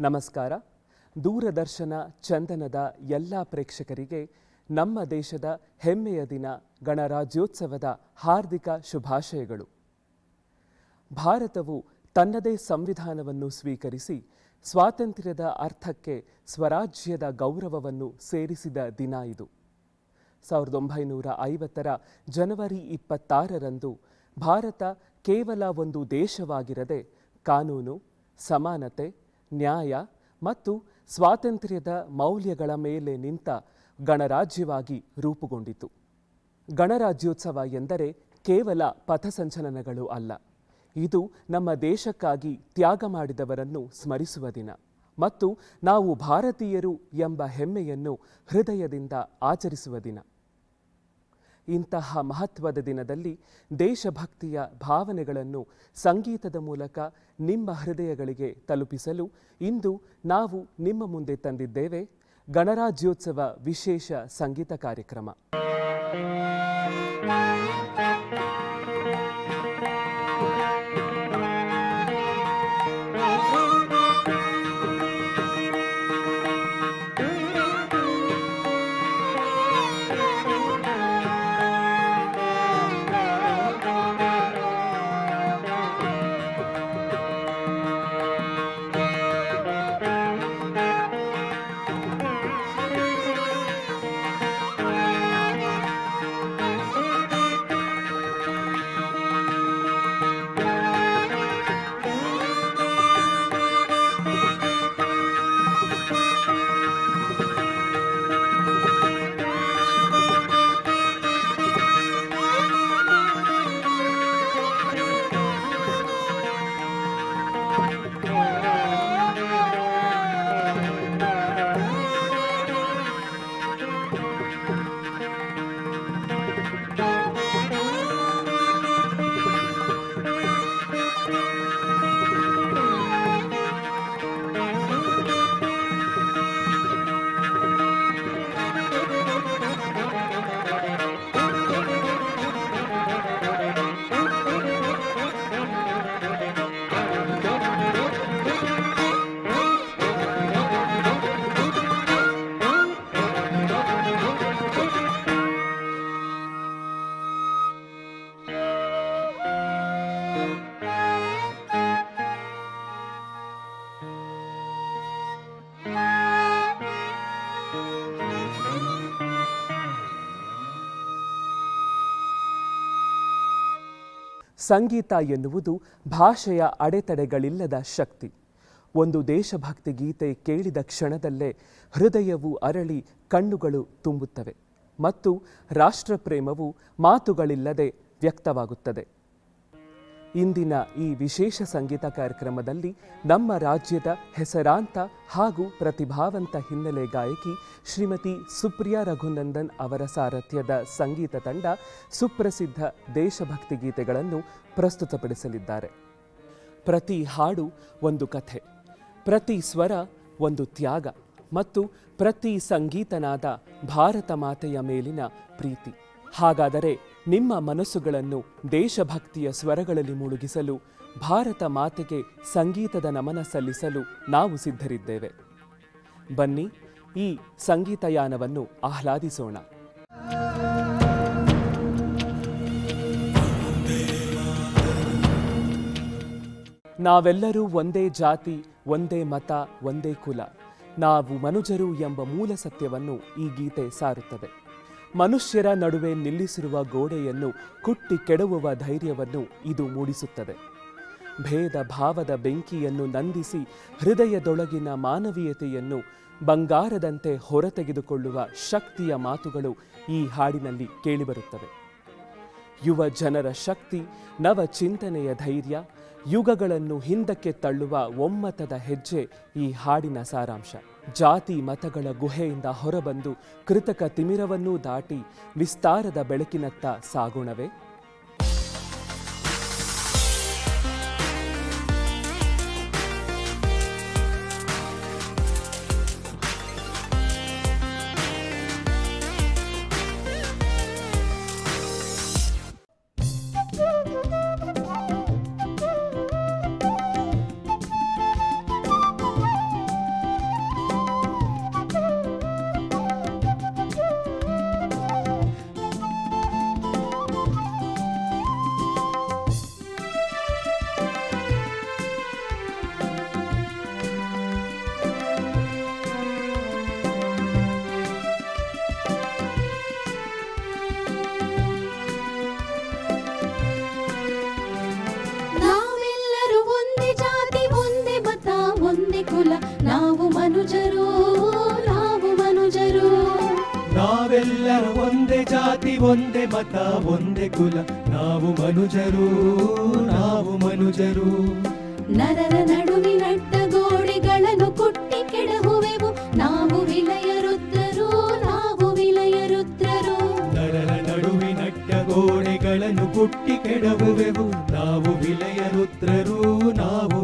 ನಮಸ್ಕಾರ. ದೂರದರ್ಶನ ಚಂದನದ ಎಲ್ಲ ಪ್ರೇಕ್ಷಕರಿಗೆ ನಮ್ಮ ದೇಶದ ಹೆಮ್ಮೆಯ ದಿನ ಗಣರಾಜ್ಯೋತ್ಸವದ ಹಾರ್ದಿಕ ಶುಭಾಶಯಗಳು. ಭಾರತವು ತನ್ನದೇ ಸಂವಿಧಾನವನ್ನು ಸ್ವೀಕರಿಸಿ ಸ್ವಾತಂತ್ರ್ಯದ ಅರ್ಥಕ್ಕೆ ಸ್ವರಾಜ್ಯದ ಗೌರವವನ್ನು ಸೇರಿಸಿದ ದಿನ ಇದು. ಸಾವಿರದ ಒಂಬೈನೂರ ಐವತ್ತರ ಜನವರಿ ಇಪ್ಪತ್ತಾರರಂದು ಭಾರತ ಕೇವಲ ಒಂದು ದೇಶವಾಗಿರದೆ ಕಾನೂನು, ಸಮಾನತೆ ನ್ಯಾಯ ಮತ್ತು ಸ್ವಾತಂತ್ರ್ಯದ ಮೌಲ್ಯಗಳ ಮೇಲೆ ನಿಂತ ಗಣರಾಜ್ಯವಾಗಿ ರೂಪುಗೊಂಡಿತು. ಗಣರಾಜ್ಯೋತ್ಸವ ಎಂದರೆ ಕೇವಲ ಪಥಸಂಚಲನಗಳು ಅಲ್ಲ. ಇದು ನಮ್ಮ ದೇಶಕ್ಕಾಗಿ ತ್ಯಾಗ ಮಾಡಿದವರನ್ನು ಸ್ಮರಿಸುವ ದಿನ ಮತ್ತು ನಾವು ಭಾರತೀಯರು ಎಂಬ ಹೆಮ್ಮೆಯನ್ನು ಹೃದಯದಿಂದ ಆಚರಿಸುವ ದಿನ. ಇಂತಹ ಮಹತ್ವದ ದಿನದಲ್ಲಿ ದೇಶಭಕ್ತಿಯ ಭಾವನೆಗಳನ್ನು ಸಂಗೀತದ ಮೂಲಕ ನಿಮ್ಮ ಹೃದಯಗಳಿಗೆ ತಲುಪಿಸಲು ಇಂದು ನಾವು ನಿಮ್ಮ ಮುಂದೆ ತಂದಿದ್ದೇವೆ ಗಣರಾಜ್ಯೋತ್ಸವ ವಿಶೇಷ ಸಂಗೀತ ಕಾರ್ಯಕ್ರಮ. ಸಂಗೀತ ಎನ್ನುವುದು ಭಾಷೆಯ ಅಡೆತಡೆಗಳಿಲ್ಲದ ಶಕ್ತಿ. ಒಂದು ದೇಶಭಕ್ತಿ ಗೀತೆ ಕೇಳಿದ ಕ್ಷಣದಲ್ಲೇ ಹೃದಯವು ಅರಳಿ ಕಣ್ಣುಗಳು ತುಂಬುತ್ತವೆ ಮತ್ತು ರಾಷ್ಟ್ರಪ್ರೇಮವು ಮಾತುಗಳಿಲ್ಲದೆ ವ್ಯಕ್ತವಾಗುತ್ತದೆ. ಇಂದಿನ ಈ ವಿಶೇಷ ಸಂಗೀತ ಕಾರ್ಯಕ್ರಮದಲ್ಲಿ ನಮ್ಮ ರಾಜ್ಯದ ಹೆಸರಾಂತ ಹಾಗೂ ಪ್ರತಿಭಾವಂತ ಹಿನ್ನೆಲೆ ಗಾಯಕಿ ಶ್ರೀಮತಿ ಸುಪ್ರಿಯಾ ರಘುನಂದನ್ ಅವರ ಸಾರಥ್ಯದ ಸಂಗೀತ ತಂಡ ಸುಪ್ರಸಿದ್ಧ ದೇಶಭಕ್ತಿ ಗೀತೆಗಳನ್ನು ಪ್ರಸ್ತುತಪಡಿಸಲಿದ್ದಾರೆ. ಪ್ರತಿ ಹಾಡು ಒಂದು ಕಥೆ, ಪ್ರತಿ ಸ್ವರ ಒಂದು ತ್ಯಾಗ ಮತ್ತು ಪ್ರತಿ ಸಂಗೀತನಾದ ಭಾರತ ಮಾತೆಯ ಮೇಲಿನ ಪ್ರೀತಿ. ಹಾಗಾದರೆ ನಿಮ್ಮ ಮನಸ್ಸುಗಳನ್ನು ದೇಶಭಕ್ತಿಯ ಸ್ವರಗಳಲ್ಲಿ ಮುಳುಗಿಸಲು, ಭಾರತ ಮಾತೆಗೆ ಸಂಗೀತದ ನಮನ ಸಲ್ಲಿಸಲು ನಾವು ಸಿದ್ಧರಿದ್ದೇವೆ. ಬನ್ನಿ, ಈ ಸಂಗೀತಯಾನವನ್ನು ಆಹ್ಲಾದಿಸೋಣ. ನಾವೆಲ್ಲರೂ ಒಂದೇ ಜಾತಿ, ಒಂದೇ ಮತ, ಒಂದೇ ಕುಲ. ನಾವು ಮನುಜರು ಎಂಬ ಮೂಲ ಸತ್ಯವನ್ನು ಈ ಗೀತೆ ಸಾರುತ್ತದೆ. ಮನುಷ್ಯರ ನಡುವೆ ನಿಲ್ಲಿಸಿರುವ ಗೋಡೆಯನ್ನು ಕುಟ್ಟಿ ಕೆಡವುವ ಧೈರ್ಯವನ್ನು ಇದು ಮೂಡಿಸುತ್ತದೆ. ಭೇದ ಭಾವದ ಬೆಂಕಿಯನ್ನು ನಂದಿಸಿ ಹೃದಯದೊಳಗಿನ ಮಾನವೀಯತೆಯನ್ನು ಬಂಗಾರದಂತೆ ಹೊರತೆಗೆದುಕೊಳ್ಳುವ ಶಕ್ತಿಯ ಮಾತುಗಳು ಈ ಹಾಡಿನಲ್ಲಿ ಕೇಳಿಬರುತ್ತವೆ. ಯುವ ಜನರ ಶಕ್ತಿ, ನವ ಚಿಂತನೆಯ ಧೈರ್ಯ, ಯುಗಗಳನ್ನು ಹಿಂದಕ್ಕೆ ತಳ್ಳುವ ಒಮ್ಮತದ ಹೆಜ್ಜೆ ಈ ಹಾಡಿನ ಸಾರಾಂಶ. ಜಾತಿ ಮತಗಳ ಗುಹೆಯಿಂದ ಹೊರಬಂದು ಕೃತಕ ತಿಮಿರವನ್ನೂ ದಾಟಿ ವಿಸ್ತಾರದ ಬೆಳಕಿನತ್ತ ಸಾಗೋಣವೇ? ನಾವೆಲ್ಲರೂ ಒಂದೇ ಜಾತಿ ಒಂದೇ ಮತ ಒಂದೇ ಕುಲ. ನಾವು ಮನುಜರು ನಾವು ಮನುಜರು. ನರರ ನಡುವಿನಟ್ಟ ಗೋಡೆಗಳನ್ನು ಕುಟ್ಟಿ ಕೆಡಹುವೆವು. ನಾವು ವಿಲಯ ರುದ್ರರು ನಾವು ವಿಲಯ ರುದ್ರರು. ನರರ ನಡುವಿನಟ್ಟ ಗೋಡೆಗಳನ್ನು ಕುಟ್ಟಿ ಕೆಡಹುವೆವು. ನಾವು ವಿಲಯ ರುದ್ರರು ನಾವು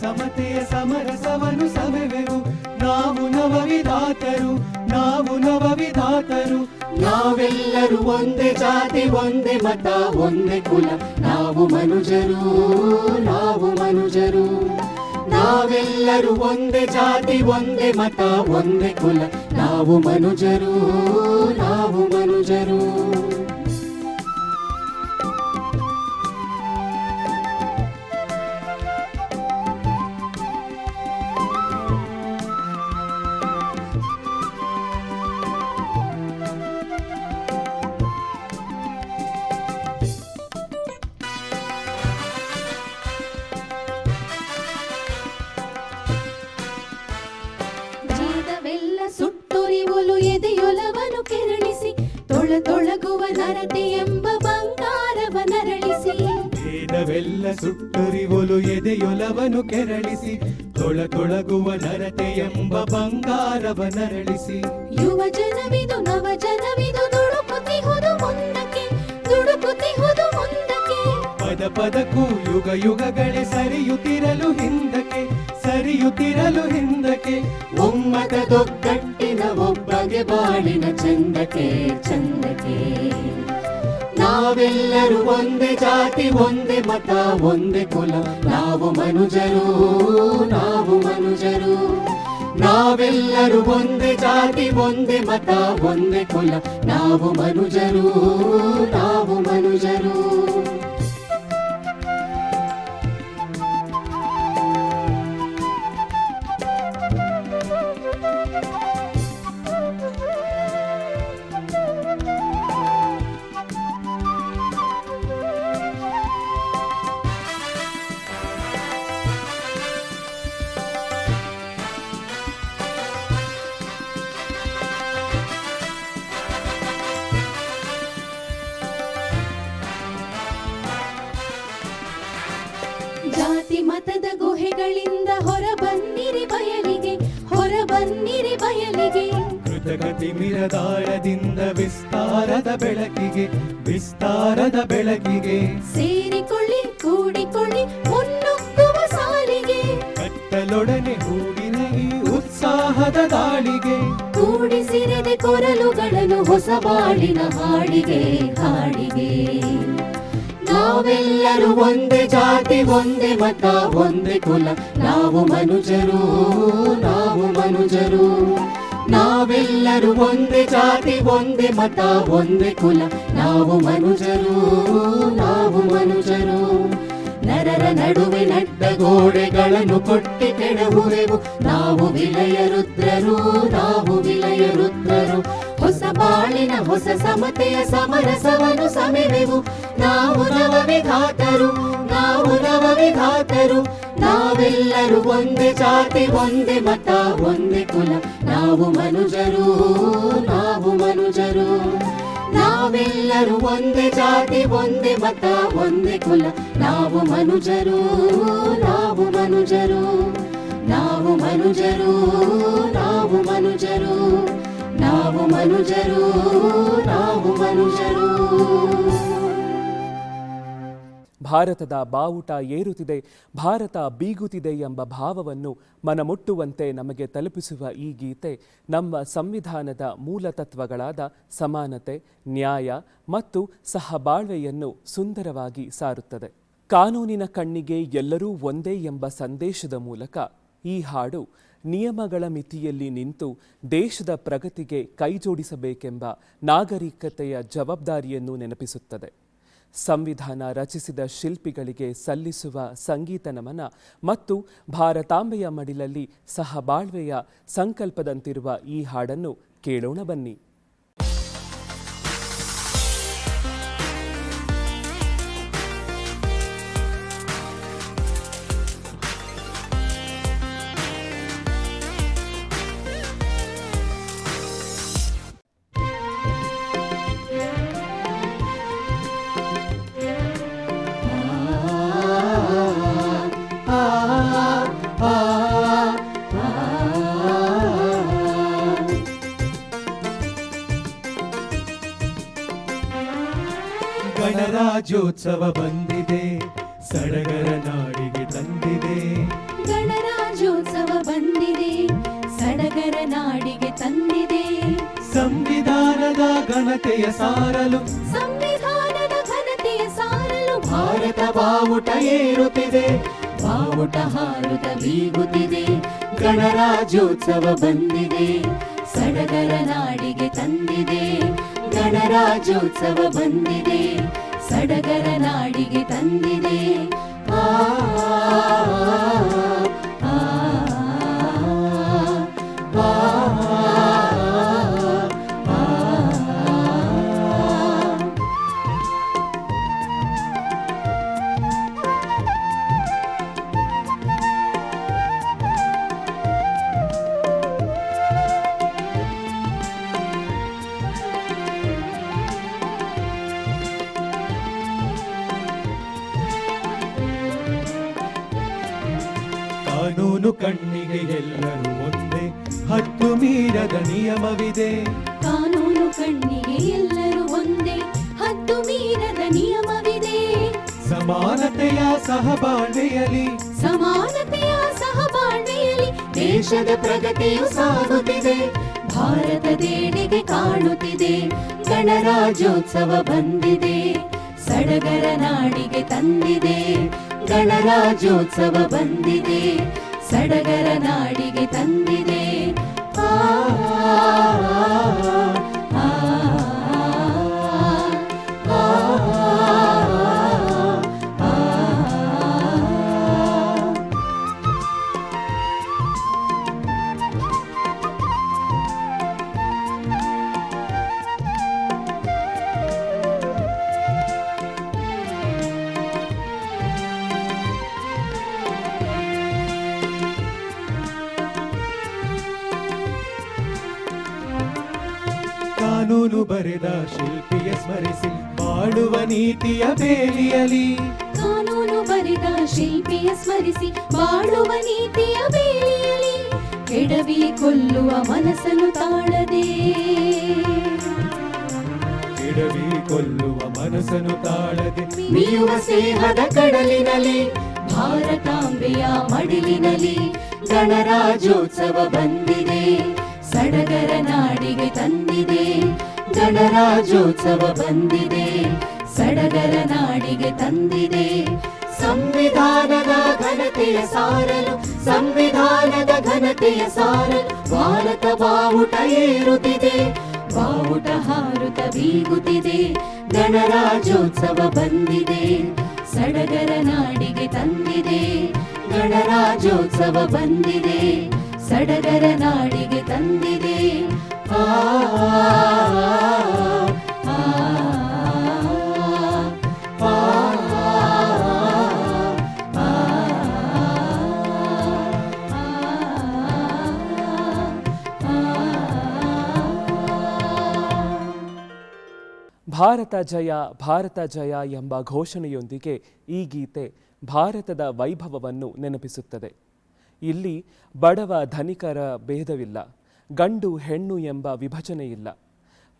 ಸಮತೆಯ ಸಮರಸವನ್ನು ಸವೆವೆವು ನಾವು ನವ ವಿಧಾತರು ನಾವು ನವ ವಿಧಾತರು ನಾವೆಲ್ಲರೂ ಒಂದೇ ಜಾತಿ ಒಂದೇ ಮತ ಒಂದೇ ಕುಲ ನಾವು ಮನುಜರು ನಾವು ಮನುಜರು ನಾವೆಲ್ಲರೂ ಒಂದೇ ಜಾತಿ ಒಂದೇ ಮತ ಒಂದೇ ಕುಲ ನಾವು ಮನುಜರು ನಾವು ಮನುಜರು ಎಂಬ ಬಂಗಾರವ ನರಳಿಸಿ. ಯುವ ಜನವಿದು ನವ ಜನವಿದು ದುಡುಕುತಿಹುದು ಮುಂದಕ್ಕೆ ದುಡುಕುತಿಹುದು ಮುಂದಕ್ಕೆ. ಪದ ಪದಕ್ಕೂ ಯುಗ ಯುಗಗಳೇ ಸರಿಯುತ್ತಿರಲು ಹಿಂದಕ್ಕೆ ಸರಿಯುತ್ತಿರಲು ಹಿಂದಕ್ಕೆ. ಒಮ್ಮತದೊಗ್ಗಟ್ಟಿನ ಒಬ್ಬಗೆ ಬಾಳಿನ ಚಂದಕ್ಕೆ ಚಂದಕ್ಕೆ. ನಾವೆಲ್ಲರೂ ಒಂದೇ ಜಾತಿ ಒಂದೇ ಮತ ಒಂದೇ ಕುಲ. ನಾವು ಮನುಜರು ನಾವು ಮನುಜರು. ನಾವೆಲ್ಲರೂ ಒಂದೇ ಜಾತಿ ಒಂದೇ ಮತ ಒಂದೇ ಕುಲ. ನಾವು ಮನುಜರು ನಾವು ಮನುಜರು. ತಿಮಿರದಾಳದಿಂದ ವಿಸ್ತಾರದ ಬೆಳಕಿಗೆ ವಿಸ್ತಾರದ ಬೆಳಕಿಗೆ. ಸೇರಿಕೊಳ್ಳಿ ಕೂಡಿಕೊಳ್ಳಿ ಮುನ್ನುಗ್ಗುವ ಸಾಲಿಗೆ. ಕಟ್ಟಲೊಡನೆ ಹೂಡಿನ ಈ ಉತ್ಸಾಹದ ದಾಳಿಗೆ. ಕೂಡಿಸಿರದೆ ಕೊರಲುಗಳನ್ನು ಹೊಸ ಬಾಳಿನ ಹಾಡಿಗೆ ಹಾಡಿಗೆ. ನಾವೆಲ್ಲರೂ ಒಂದೇ ಜಾತಿ ಒಂದೇ ಮತ ಒಂದೇ ಕುಲ. ನಾವು ಮನುಜರು ನಾವು ಮನುಜರು. ನಾವೆಲ್ಲರೂ ಒಂದೇ ಜಾತಿ, ಒಂದೇ ಮತ, ಒಂದೇ ಕುಲ. ನಾವು ಮನುಜರು ನಾವು ಮನುಜರು. ನರರ ನಡುವೆ ನಡ್ಡ ಗೋಡೆಗಳನ್ನು ಕೊಟ್ಟಿ ಕೆಡಹುವೆವು ನಾವು ವಿಲಯ ರುದ್ರರು, ನಾವು ವಿಲಯ ರುದ್ರರು. ಹೊಸ ಬಾಳಿನ ಹೊಸ ಸಮತೆಯ ಸಮರಸವನ್ನು ಸಮೆವೆವು. ನಾವು ನವ ಘಾತರು ನಾವು ನವ ವಿಧಾತರು ನಾವೆಲ್ಲರೂ ಒಂದೇ ಜಾತಿ, ಒಂದೇ ಮತ, ಒಂದೇ ಕುಲ. ನಾವು ಮನುಜರು ನಾವು ಮನುಜರು. ನಾವೆಲ್ಲರೂ ಒಂದೇ ಜಾತಿ, ಒಂದೇ ಮತ, ಒಂದೇ ಕುಲ. ನಾವು ಮನುಜರು ನಾವು ಮನುಜರು. ನಾವು ಮನುಜರು ನಾವು ಮನುಜರು. ನಾವು ಮನುಜರು ನಾವು ಮನುಜರು. ಭಾರತದ ಬಾವುಟ ಏರುತ್ತಿದೆ, ಭಾರತ ಬೀಗುತ್ತಿದೆ ಎಂಬ ಭಾವವನ್ನು ಮನಮುಟ್ಟುವಂತೆ ನಮಗೆ ತಲುಪಿಸುವ ಈ ಗೀತೆ ನಮ್ಮ ಸಂವಿಧಾನದ ಮೂಲ ತತ್ವಗಳಾದ ಸಮಾನತೆ, ನ್ಯಾಯ ಮತ್ತು ಸಹಬಾಳ್ವೆಯನ್ನು ಸುಂದರವಾಗಿ ಸಾರುತ್ತದೆ. ಕಾನೂನಿನ ಕಣ್ಣಿಗೆ ಎಲ್ಲರೂ ಒಂದೇ ಎಂಬ ಸಂದೇಶದ ಮೂಲಕ ಈ ಹಾಡು ನಿಯಮಗಳ ಮಿತಿಯಲ್ಲಿ ನಿಂತು ದೇಶದ ಪ್ರಗತಿಗೆ ಕೈಜೋಡಿಸಬೇಕೆಂಬ ನಾಗರಿಕತೆಯ ಜವಾಬ್ದಾರಿಯನ್ನು ನೆನಪಿಸುತ್ತದೆ. ಸಂವಿಧಾನ ರಚಿಸಿದ ಶಿಲ್ಪಿಗಳಿಗೆ ಸಲ್ಲಿಸುವ ಸಂಗೀತ ನಮನ ಮತ್ತು ಭಾರತಾಂಬೆಯ ಮಡಿಲಲ್ಲಿ ಸಹಬಾಳ್ವೆಯ ಸಂಕಲ್ಪದಂತಿರುವ ಈ ಹಾಡನ್ನು ಕೇಳೋಣ ಬನ್ನಿ. ಗಣರಾಜ್ಯೋತ್ಸವ ಬಂದಿದೆ ಸಡಗರ ನಾಡಿಗೆ ತಂದಿದೆ. ಗಣರಾಜ್ಯೋತ್ಸವ ಬಂದಿದೆ ಸಡಗರ ನಾಡಿಗೆ ತಂದಿದೆ. ಸಂವಿಧಾನದ ಘನತೆಯ ಸಾರಲು ಸಂವಿಧಾನದ ಘನತೆಯ ಸಾರಲು ಭಾರತ ಬಾವುಟ ಏರುತ್ತಿದೆ. ಬಾವುಟ ಹಾರುತ ಬೀಗುತ್ತಿದೆ. ಗಣರಾಜ್ಯೋತ್ಸವ ಬಂದಿದೆ ಸಡಗರ ನಾಡಿಗೆ ತಂದಿದೆ. ಗಣರಾಜ್ಯೋತ್ಸವ ಬಂದಿದೆ ಸಡಗರ ನಾಡಿಗೆ ತಂದಿದೆ. ಆ, ಕಾನೂನು ಕಣ್ಣಿಗೆ ಎಲ್ಲರೂ ಒಂದೇ. ಹತ್ತು ಮೀರದ ನಿಯಮವಿದೆ. ಕಾನೂನು ಕಣ್ಣಿಗೆ ಎಲ್ಲರೂ ಒಂದೇ. ಹತ್ತು ಮೀರದ ನಿಯಮವಿದೆ. ಸಮಾನತೆಯ ಸಹಬಾಳ್ವೆಯಲ್ಲಿ. ಸಮಾನತೆಯ ಸಹಬಾಳ್ವೆಯಲ್ಲಿ ದೇಶದ ಪ್ರಗತಿಯು ಸಾಗುತ್ತಿದೆ. ಭಾರತ ದೇಣಿಗೆ ಕಾಣುತ್ತಿದೆ. ಗಣರಾಜ್ಯೋತ್ಸವ ಬಂದಿದೆ. ಸಡಗರ ನಾಡಿಗೆ ತಂದಿದೆ. ಗಣರಾಜ್ಯೋತ್ಸವ ಬಂದಿದೆ. ಸಡಗರ ನಾಡಿಗೆ ತಂದಿದೆ. ಆ, ನೀತಿಯ ಬೇಲಿಯಲಿ. ಕಾನೂನು ಬರೆದ ಶಿಲ್ಪಿಯ ಸ್ಮರಿಸಿ ಬಾಳುವ ನೀತಿಯ ಬೇಲಿಯಲಿ. ಕೆಡವಿ ಕೊಲ್ಲುವ ಮನಸ್ಸನ್ನು ತಾಳದೆ. ಕೆಡವಿ ಕೊಲ್ಲುವ ಮನಸ್ಸನ್ನು ತಾಳದೆ. ಮೀಯುವ ಸ್ನೇಹದ ಕಡಲಿನಲ್ಲಿ ಭಾರತಾಂಬೆಯ ಮಡಿಲಿನಲ್ಲಿ ಗಣರಾಜ್ಯೋತ್ಸವ ಬಂದಿದೆ. ಸಡಗರ ನಾಡಿಗೆ ತಂದಿದೆ ಗಣರಾಜ್ಯೋತ್ಸವ ಬಂದಿದೆ. ಸಡಗರ ನಾಡಿಗೆ ತಂದಿದೆ. ಸಂವಿಧಾನದ ಘನತೆಯ ಸಾರಲು ಸಂವಿಧಾನದ ಘನತೆಯ ಸಾರಲು ಭಾರತ ಬಾವುಟ ಏರುತ್ತಿದೆ. ಬಾವುಟ ಹಾರುತ ಬೀಗುತ್ತಿದೆ. ಗಣರಾಜ್ಯೋತ್ಸವ ಬಂದಿದೆ. ಸಡಗರ ನಾಡಿಗೆ ತಂದಿದೆ. ಗಣರಾಜ್ಯೋತ್ಸವ ಬಂದಿದೆ. ಸಡಗರ ನಾಡಿಗೆ ತಂದಿದೆ. ಆ, ಭಾರತ ಜಯ ಭಾರತ ಜಯ ಎಂಬ ಘೋಷಣೆಯೊಂದಿಗೆ ಈ ಗೀತೆ ಭಾರತದ ವೈಭವವನ್ನು ನೆನಪಿಸುತ್ತದೆ. ಇಲ್ಲಿ ಬಡವ ಧನಿಕರ ಭೇದವಿಲ್ಲ, ಗಂಡು ಹೆಣ್ಣು ಎಂಬ ವಿಭಜನೆಯಿಲ್ಲ.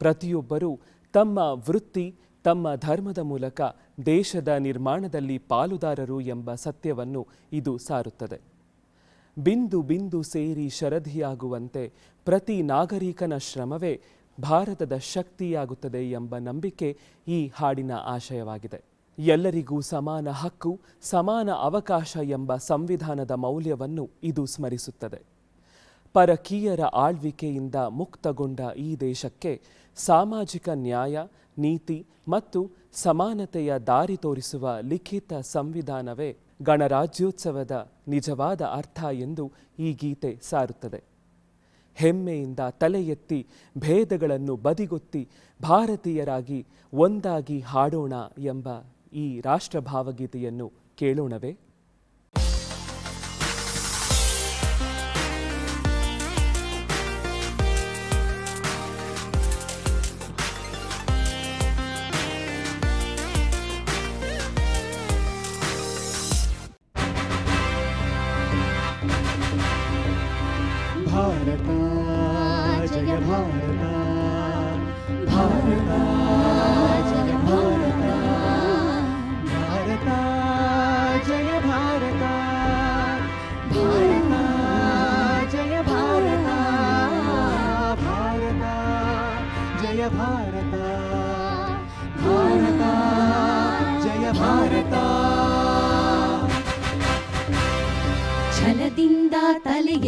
ಪ್ರತಿಯೊಬ್ಬರೂ ತಮ್ಮ ವೃತ್ತಿ, ತಮ್ಮ ಧರ್ಮದ ಮೂಲಕ ದೇಶದ ನಿರ್ಮಾಣದಲ್ಲಿ ಪಾಲುದಾರರು ಎಂಬ ಸತ್ಯವನ್ನು ಇದು ಸಾರುತ್ತದೆ. ಬಿಂದು ಬಿಂದು ಸೇರಿ ಶರಧಿಯಾಗುವಂತೆ ಪ್ರತಿ ನಾಗರಿಕನ ಶ್ರಮವೇ ಭಾರತದ ಶಕ್ತಿಯಾಗುತ್ತದೆ ಎಂಬ ನಂಬಿಕೆ ಈ ಹಾಡಿನ ಆಶಯವಾಗಿದೆ. ಎಲ್ಲರಿಗೂ ಸಮಾನ ಹಕ್ಕು, ಸಮಾನ ಅವಕಾಶ ಎಂಬ ಸಂವಿಧಾನದ ಮೌಲ್ಯವನ್ನು ಇದು ಸ್ಮರಿಸುತ್ತದೆ. ಪರಕೀಯರ ಆಳ್ವಿಕೆಯಿಂದ ಮುಕ್ತಗೊಂಡ ಈ ದೇಶಕ್ಕೆ ಸಾಮಾಜಿಕ ನ್ಯಾಯ, ನೀತಿ ಮತ್ತು ಸಮಾನತೆಯ ದಾರಿ ತೋರಿಸುವ ಲಿಖಿತ ಸಂವಿಧಾನವೇ ಗಣರಾಜ್ಯೋತ್ಸವದ ನಿಜವಾದ ಅರ್ಥ ಎಂದು ಈ ಗೀತೆ ಸಾರುತ್ತದೆ. ಹೆಮ್ಮೆಯಿಂದ ತಲೆ ಎತ್ತಿ ಭೇದಗಳನ್ನು ಬದಿಗೊತ್ತಿ ಭಾರತೀಯರಾಗಿ ಒಂದಾಗಿ ಹಾಡೋಣ ಎಂಬ ಈ ರಾಷ್ಟ್ರ ಭಾವಗೀತೆಯನ್ನು ಕೇಳೋಣವೇ?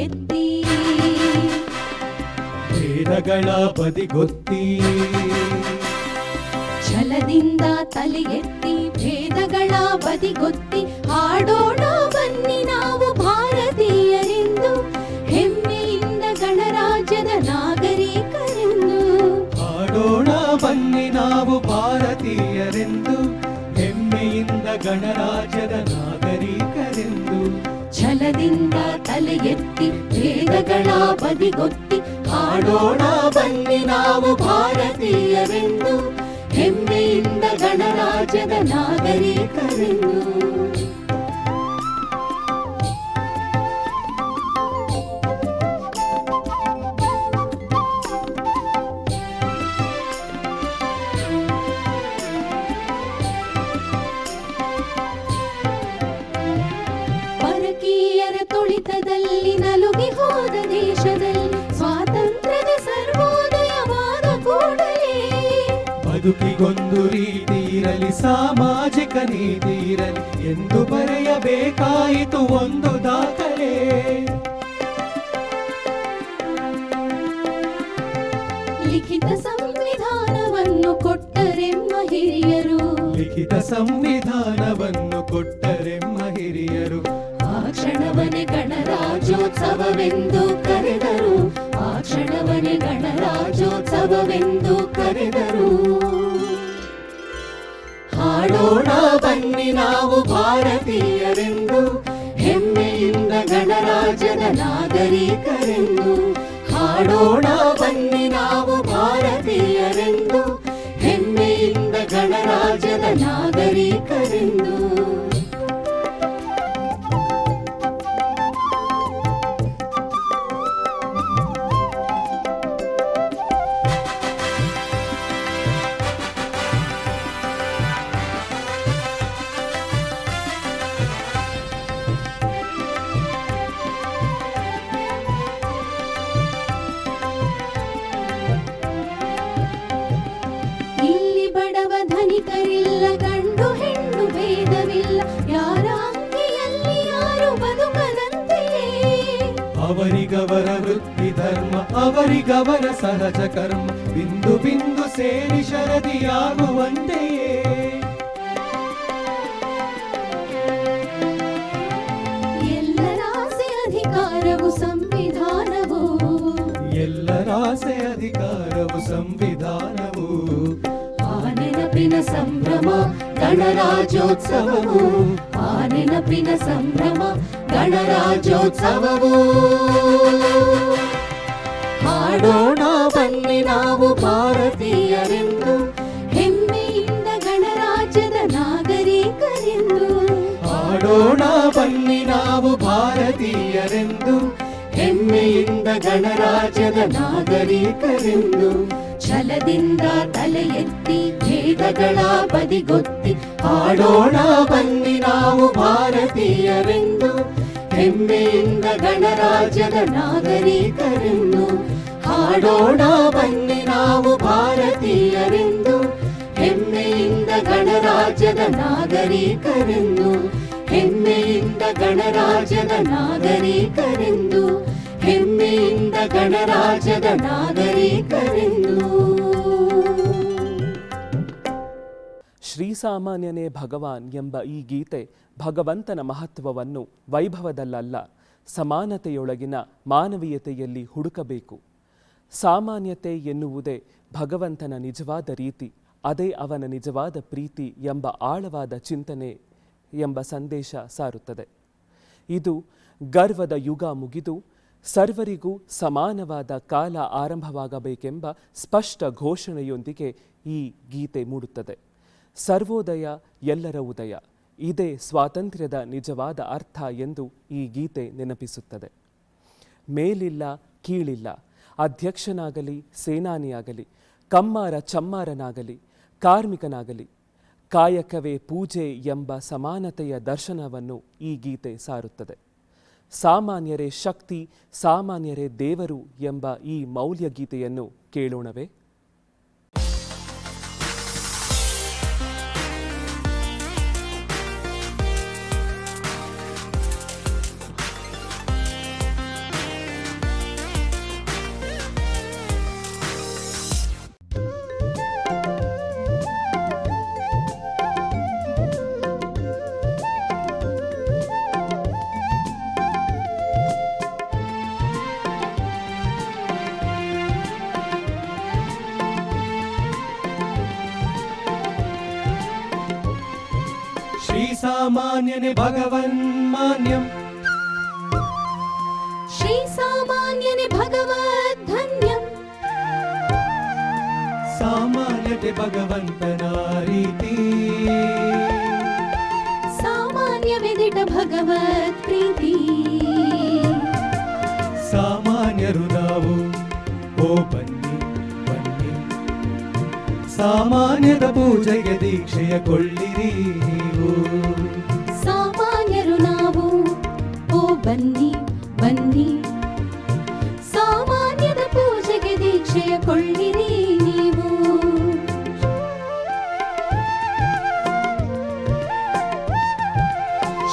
ಎತ್ತಿ. ಭೇದಗಳ ಬದಿಗೊತ್ತಿ ಛಲದಿಂದ ತಲೆ ಎತ್ತಿ ಭೇದಗಳ ಬದಿಗೊತ್ತಿ ಹಾಡೋಣ ಬನ್ನಿ ನಾವು ಭಾರತೀಯರೆಂದು ಹೆಮ್ಮೆಯಿಂದ ಗಣರಾಜ್ಯದ ನಾಗರಿಕರೆಂದು. ಹಾಡೋಣ ಬನ್ನಿ ನಾವು ಭಾರತೀಯರೆಂದು ಹೆಮ್ಮೆಯಿಂದ ಗಣರಾಜ್ಯದ ನಾಗರಿಕರೆಂದು. ಛಲದಿಂದ ಭೇದಗಳ ಬದಿಗೊತ್ತಿ ಹಾಡೋಣ ಬನ್ನಿ ನಾವು ಭಾರತೀಯರೆಂದು. ಹೆಮ್ಮೆಯಿಂದ ಗಣರಾಜ್ಯದ ನಾಗರಿಕರೆಂದು. ಪರಕೀಯರ ಬದುಕಿಗೊಂದು ರೀತಿ ಇರಲಿ ಸಾಮಾಜಿಕ ನೀತಿ ಇರಲಿ ಎಂದು ಬರೆಯಬೇಕಾಯಿತು ಒಂದು ದಾಖಲೆ. ಲಿಖಿತ ಸಂವಿಧಾನವನ್ನು ಕೊಟ್ಟರೆಮ್ಮ ಹಿರಿಯರು. ಲಿಖಿತ ಸಂವಿಧಾನವನ್ನು ಕೊಟ್ಟರೆಮ್ಮ ಹಿರಿಯರು. ಆ ಕ್ಷಣವನೆ ಗಣರಾಜ್ಯೋತ್ಸವವೆಂದು ಕರೆದರು. ಕ್ಷಣವನೆ ಗಣರಾಜೋತ್ಸವವೆಂದು ಕರೆದರು. ಹಾಡೋಣ ಬನ್ನಿ ನಾವು ಭಾರತೀಯರೆಂದು, ಹೆಮ್ಮೆಯಿಂದ ಗಣರಾಜ್ಯದ ನಾಗರಿಕರೆಂದು. ಹಾಡೋಣ ಬನ್ನಿ ನಾವು ಭಾರತೀಯರೆಂದು, ಹೆಮ್ಮೆಯಿಂದ ಗಣರಾಜ್ಯದ ನಾಗರಿಕರೆಂದು. ಅವರಿಗವರ ವೃತ್ತಿ ಧರ್ಮ ಅವರಿಗವರ ಸಹಜ ಕರ್ಮ. ಬಿಂದು ಬಿಂದು ಸೇರಿ ಶರದಿಯಾಗುವಂತೆಯೇ. ಎಲ್ಲರಾಸೆ ಅಧಿಕಾರವು ಸಂವಿಧಾನವು. ಎಲ್ಲರಾಸೆ ಅಧಿಕಾರವು ಸಂವಿಧಾನವು. ಆ ನೆನಪಿನ ಸಂಭ್ರಮ ಗಣರಾಜ್ಯೋತ್ಸವವು, ಆ ನೆನಪಿನ ಸಂಭ್ರಮ ಗಣರಾಜ್ಯೋತ್ಸವವು. ಹಾಡೋಣ ಬನ್ನಿ ನಾವು ಭಾರತೀಯರೆಂದು, ಹೆಮ್ಮೆಯಿಂದ ಗಣರಾಜ್ಯದ ನಾಗರಿಕರೆಂದು. ಹಾಡೋಣ ಬನ್ನಿ ನಾವು ಭಾರತೀಯರೆಂದು, ಹೆಮ್ಮೆಯಿಂದ ಗಣರಾಜ್ಯದ ನಾಗರಿಕರೆಂದು. ಛಲದಿಂದ ತಲೆ ಎತ್ತಿ ಭೇದಗಳ ಬದಿಗೊತ್ತಿ, ಹಾಡೋಣ ಬನ್ನಿ ನಾವು ಭಾರತೀಯರೆಂದು. ಹೆಮ್ಮೆಯಿಂದ ಗಣರಾಜ್ಯದ ನಾಗರಿಕರೆಂದು. ಹಾಡೋಣ ಬನ್ನಿ ನಾವು ಭಾರತೀಯರೆಂದು. ಹೆಮ್ಮೆಯಿಂದ ಗಣರಾಜ್ಯದ ನಾಗರಿಕರೆಂದು. ಹೆಮ್ಮೆಯಿಂದ ಗಣರಾಜ್ಯದ ನಾಗರಿಕರೆಂದು. ಹೆಮ್ಮೆಯಿಂದ ಗಣರಾಜ್ಯದ ನಾಗರಿಕರೆಂದು. ಶ್ರೀಸಾಮಾನ್ಯನೇ ಭಗವಾನ್ ಎಂಬ ಈ ಗೀತೆ ಭಗವಂತನ ಮಹತ್ವವನ್ನು ವೈಭವದಲ್ಲಲ್ಲ, ಸಮಾನತೆಯೊಳಗಿನ ಮಾನವೀಯತೆಯಲ್ಲಿ ಹುಡುಕಬೇಕು. ಸಾಮಾನ್ಯತೆ ಎನ್ನುವುದೇ ಭಗವಂತನ ನಿಜವಾದ ರೀತಿ, ಅದೇ ಅವನ ನಿಜವಾದ ಪ್ರೀತಿ ಎಂಬ ಆಳವಾದ ಚಿಂತನೆ ಎಂಬ ಸಂದೇಶ ಸಾರುತ್ತದೆ. ಇದು ಗರ್ವದ ಯುಗ ಮುಗಿದು ಸರ್ವರಿಗೂ ಸಮಾನವಾದ ಕಾಲ ಆರಂಭವಾಗಬೇಕೆಂಬ ಸ್ಪಷ್ಟ ಘೋಷಣೆಯೊಂದಿಗೆ ಈ ಗೀತೆ ಮೂಡುತ್ತದೆ. ಸರ್ವೋದಯ ಎಲ್ಲರ ಉದಯ, ಇದೇ ಸ್ವಾತಂತ್ರ್ಯದ ನಿಜವಾದ ಅರ್ಥ ಎಂದು ಈ ಗೀತೆ ನೆನಪಿಸುತ್ತದೆ. ಮೇಲಿಲ್ಲ, ಕೀಳಿಲ್ಲ, ಅಧ್ಯಕ್ಷನಾಗಲಿ, ಸೇನಾನಿಯಾಗಲಿ, ಕಮ್ಮಾರ ಚಮ್ಮಾರನಾಗಲಿ, ಕಾರ್ಮಿಕನಾಗಲಿ, ಕಾಯಕವೇ ಪೂಜೆ ಎಂಬ ಸಮಾನತೆಯ ದರ್ಶನವನ್ನು ಈ ಗೀತೆ ಸಾರುತ್ತದೆ. ಸಾಮಾನ್ಯರೇ ಶಕ್ತಿ ಸಾಮಾನ್ಯರೇ ದೇವರು ಎಂಬ ಈ ಮೌಲ್ಯ ಗೀತೆಯನ್ನು ಕೇಳೋಣವೇ. ಶ್ರೀಸಾಮಾನ್ಯನೆ ಭಗವನ್ಮಾನ್ಯಂ ಶ್ರೀಸಾಮಾನ್ಯನೆ ಭಗವದ್ಧನ್ಯಂ ಸಾಮಾನ್ಯತೆ ಭಗವಂತನ ರೀತಿ ಸಾಮಾನ್ಯವೆದಿಟ ಸಾಮಾನ್ಯದ ಪೂಜೆಗೆ ದೀಕ್ಷೆಯ ಕೊಳ್ಳಿರಿ ನೀವು. ಸಾಮಾನ್ಯರು ನಾವು ಓ ಬನ್ನಿ ಬನ್ನಿ. ಸಾಮಾನ್ಯದ ಪೂಜೆಗೆ ದೀಕ್ಷೆಯ ಕೊಳ್ಳಿರಿ ನೀವು.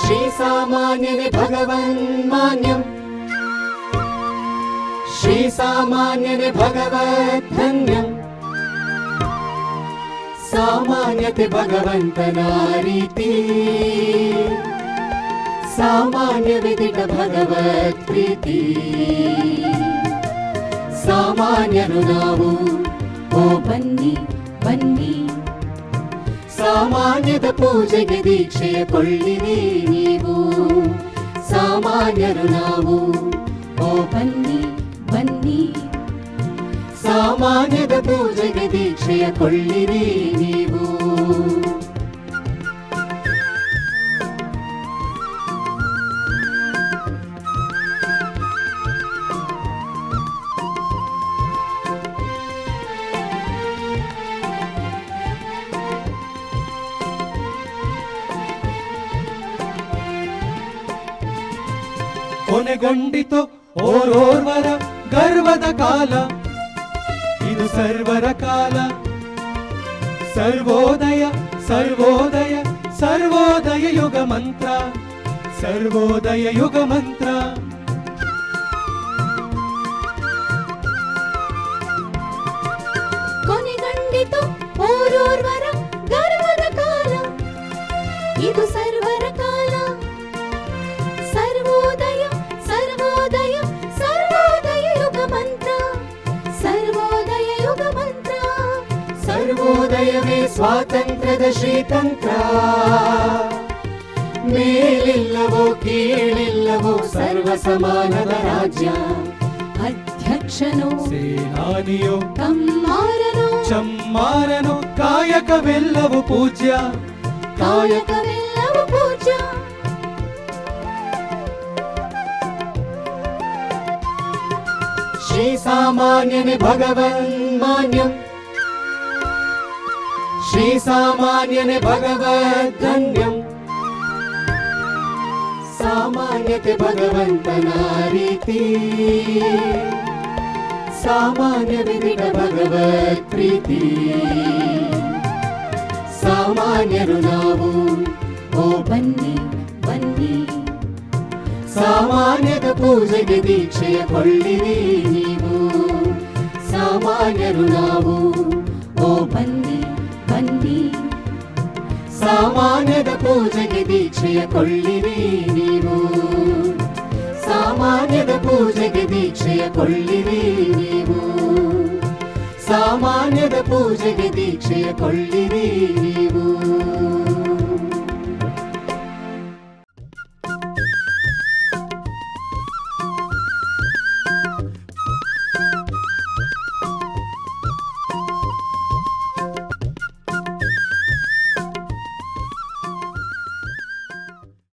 ಶ್ರೀ ಸಾಮಾನ್ಯನೆ ಭಗವದ್ ಭಗವದ್ಧನ್ಯಂ. ಸಾಮಾನ್ಯತೆ ಭಗವಂತನ ರೀತಿ ಸಾಮಾನ್ಯ ವಿದಿಟ ಭಗವತ್ ಪ್ರೀತಿ ಸಾಮಾನ್ಯರು ನಾವು, ಓ ಬನ್ನಿ ಬನ್ನಿ. ಸಾಮಾನ್ಯದ ಪೂಜೆಗೆ ದೀಕ್ಷೆಯ ಕೊಳ್ಳಿರಿ ನೀವು. ಸಾಮಾನ್ಯರು ನಾವು, ಓ ಬನ್ನಿ ಬನ್ನಿ. ಸಾಮಾನ್ಯದ ಪೂಜೆಗೆ ದೀಕ್ಷೆಯ ಕೊಳ್ಳಿರಿ ನೀವು. ಕೊನೆಗೊಂಡಿತು ಓರೋರ್ವರ ಗರ್ವದ ಕಾಲ. ಇದು ಸರ್ವರ ಕಾಲ ಸರ್ವೋದಯ ಸರ್ವೋದಯ ಸರ್ವೋದಯ ಯುಗ ಮಂತ್ರ ಸರ್ವೋದಯ ಯುಗ ಸರ್ವೋದಯವೇ ಸ್ವಾತಂತ್ರ್ಯದ ಶ್ರೀತಂತ್ರ ಮೇಲಿಲ್ಲವೋ ಕೀಳಿಲ್ಲವೋ ಸರ್ವ ಸಮಾನದ ರಾಜ್ಯ ಅಧ್ಯಕ್ಷನು ಸೇನಾನಿಯೋ ಕಮ್ಮಾರನು ಚಮ್ಮಾರನು ಕಾಯಕವೆಲ್ಲವೂ ಪೂಜ್ಯ ಕಾಯಕವೆಲ್ಲವೂ ಪೂಜ್ಯ ಶ್ರೀಸಾಮಾನ್ಯನೆ ಭಗವನ್ಮಾನ್ಯಂ ಶ್ರೀಸಾಮಾನ್ಯನೆ ಭಗವದ್ಧನ್ಯಂ ಸಾಮಾನ್ಯತೆ ಭಗವಂತನ ರೀತಿ ಸಾಮಾನ್ಯವಿದಿಟ ಭಗವತ್ ಪ್ರೀತಿ ಸಾಮಾನ್ಯರು ನಾವು ಓ ಬನ್ನಿ ಬನ್ನಿ ಸಾಮಾನ್ಯದ ಪೂಜೆಗೆ ದೀಕ್ಷೆಯ ಕೊಳ್ಳಿರಿ ನೀವು ಸಾಮಾನ್ಯರು ನಾವು ಓ ಬನ್ನಿ ಬನ್ನಿ. ಸಾಮಾನ್ಯದ ಪೂಜೆಗೆ ದೀಕ್ಷೆಯ ಕೊಳ್ಳಿರಿ ನೀವು. ಸಾಮಾನ್ಯದ ಪೂಜೆಗೆ ದೀಕ್ಷೆಯ ಕೊಳ್ಳಿರಿ ನೀವು. ಸಾಮಾನ್ಯದ ಪೂಜೆಗೆ ದೀಕ್ಷೆಯ ಕೊಳ್ಳಿರಿ ನೀವು.